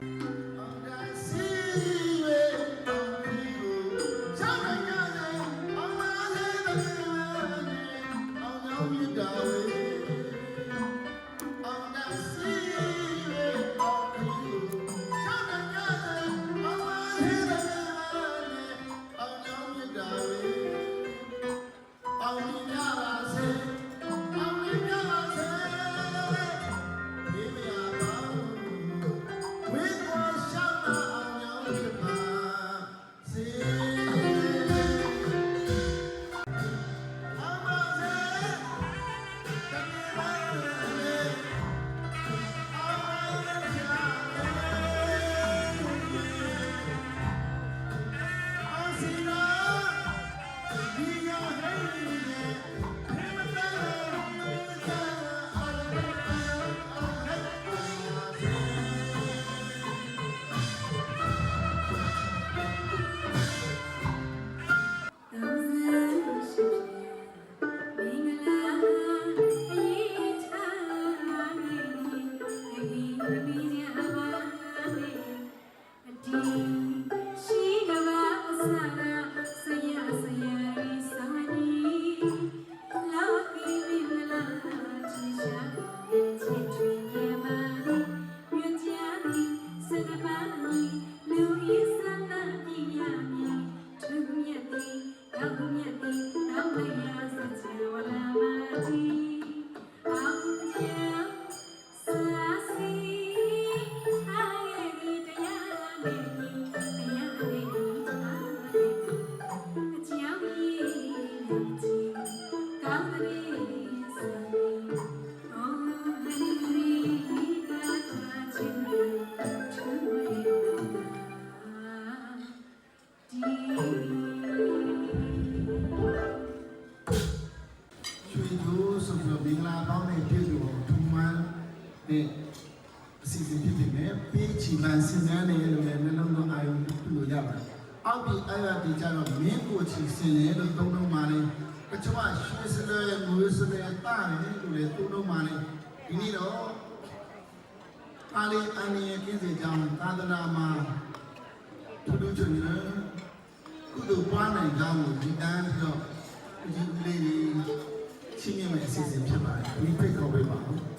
အော ဒီ င်္ဂလာပေါင်းနဲ့ပြည့်စုံအောင်ထူမှန်းတဲ့အစီအစဉ်ဖြစ်ပေမဲ့ပေးချီမှန်စင်စမ်းတယ်လို့လည်းနှလုံးသွင်းအာရုံပြုလို့ရပါတယ်။အောက်ဒီအဲ့ရဒီကြတော့မင်းကိုချီစင်တယ်လို့သုံးလုံးပါလေ။တချို့ကရွှေစလဲငွေစလဲတာတယ်လို့လည်းသုံးလုံးပါလေ။ဒီနေ့တော့ပါဠိအန်ရကင်းစေကြောင်းသာသနာမှာထူးထူးချွန်ချွန်ကုသိုလ်ပွားနိုင်ကြောင်းကိုဒီတန်းပြီးတော့ဒီလေးလေး ချင်းမြတ်မဲ့အစီအစဉ်ဖြစ်ပါတယ်ဒီဖိတ်ခေါ်ပေးပါဦး